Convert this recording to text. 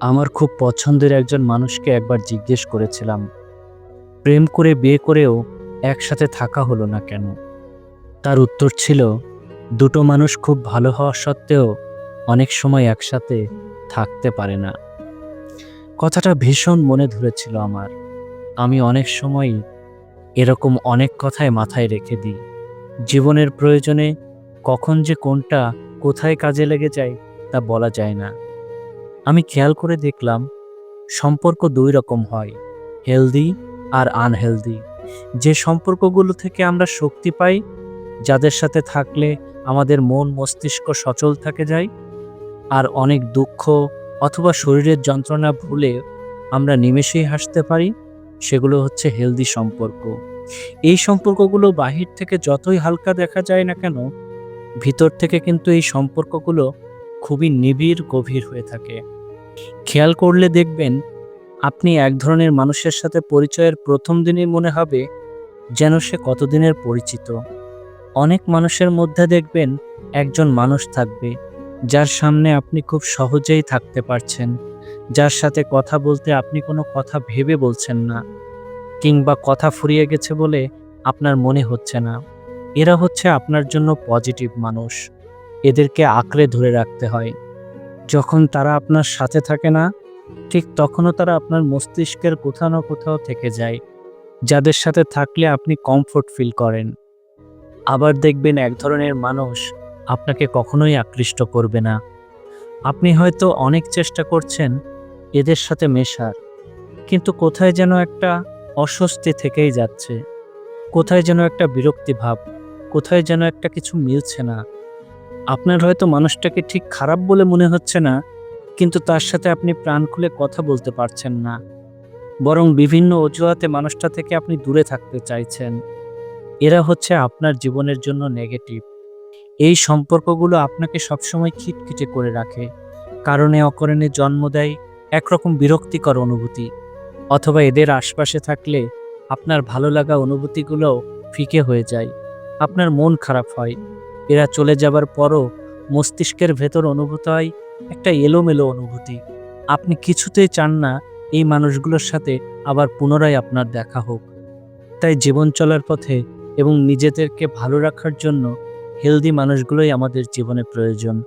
আমার খুব পছন্দের একজন মানুষকে একবার জিজ্ঞেস করেছিলাম, প্রেম করে বিয়ে করেও একসাথে থাকা হলো না কেন? তার উত্তর ছিল, দুটো মানুষ খুব ভালো হওয়া সত্ত্বেও অনেক সময় একসাথে থাকতে পারে না। কথাটা ভীষণ মনে ধরেছিল আমার। আমি অনেক সময়ই এরকম অনেক কথায় মাথায় রেখে দিই। জীবনের প্রয়োজনে কখন যে কোনটা কোথায় কাজে লেগে যায় তা বলা যায় না। আমি খেয়াল করে দেখলাম, সম্পর্ক দুই রকম হয় হেলদি আর আনহেলদি যে সম্পর্কগুলো থেকে আমরা শক্তি পাই, যাদের সাথে থাকলে আমাদের মন মস্তিষ্ক সচল থাকে যায়, আর অনেক দুঃখ অথবা শরীরের যন্ত্রণা ভুলে আমরা নিমেষেই হাসতে পারি, সেগুলো হচ্ছে হেলদি সম্পর্ক। এই সম্পর্কগুলো বাহির থেকে যতই হালকা দেখা যায় না কেন, ভিতর থেকে কিন্তু এই সম্পর্কগুলো খুবই নিবিড়, গভীর হয়ে থাকে। খেয়াল করলে দেখবেন, আপনি এক ধরনের মানুষের সাথে পরিচয়ের প্রথম দিনই মনে হবে যেন সে কতদিনের পরিচিত। অনেক মানুষের মধ্যে দেখবেন, একজন মানুষ থাকবে, যার সামনে আপনি খুব সহজেই থাকতে পারছেন, যার সাথে কথা বলতে আপনি কোনো কথা ভেবে বলছেন না, কিংবা কথা ফুরিয়ে গেছে বলে আপনার মনে হচ্ছে না। এরা হচ্ছে আপনার জন্য পজিটিভ মানুষ। এদেরকে আঁকড়ে ধরে রাখতে হয়। যখন তারা আপনার সাথে থাকে না, ঠিক তখনও তারা আপনার মস্তিষ্কের কোথাও না কোথাও থেকে যায়, যাদের সাথে থাকলে আপনি কমফোর্ট ফিল করেন। আবার দেখবেন এক ধরনের মানুষ আপনাকে কখনোই আকৃষ্ট করবে না। আপনি হয়তো অনেক চেষ্টা করছেন এদের সাথে মেশার, কিন্তু কোথায় যেন একটা অস্বস্তি থেকেই যাচ্ছে। কোথায় যেন একটা বিরক্তি ভাব, কোথায় যেন একটা কিছু মিলছে না। আপনার হয়তো মানুষটাকে ঠিক খারাপ বলে মনে হচ্ছে না, কিন্তু তার সাথে আপনি প্রাণ খুলে কথা বলতে পারছেন না। বরং বিভিন্ন অজুহাতে মানুষটা থেকে আপনি দূরে থাকতে চাইছেন। এরা হচ্ছে আপনার জীবনের জন্য নেগেটিভ এই সম্পর্কগুলো আপনাকে সবসময় খিটখিটে করে রাখে। কারণে অকারণে জন্ম দেয় একরকম বিরক্তিকর অনুভূতি। অথবা এদের আশপাশে থাকলে আপনার ভালো লাগা অনুভূতিগুলোও ফিকে হয়ে যায়। আপনার মন খারাপ হয়। এরা চলে যাবার পরও মস্তিষ্কের ভেতর অনুভূত হয় একটা এলোমেলো অনুভূতি। আপনি কিছুতেই চান না এই মানুষগুলোর সাথে আবার পুনরায় আপনার দেখা হোক। তাই জীবন চলার পথে এবং নিজেদেরকে ভালো রাখার জন্য হেলদি মানুষগুলোই আমাদের জীবনে প্রয়োজন।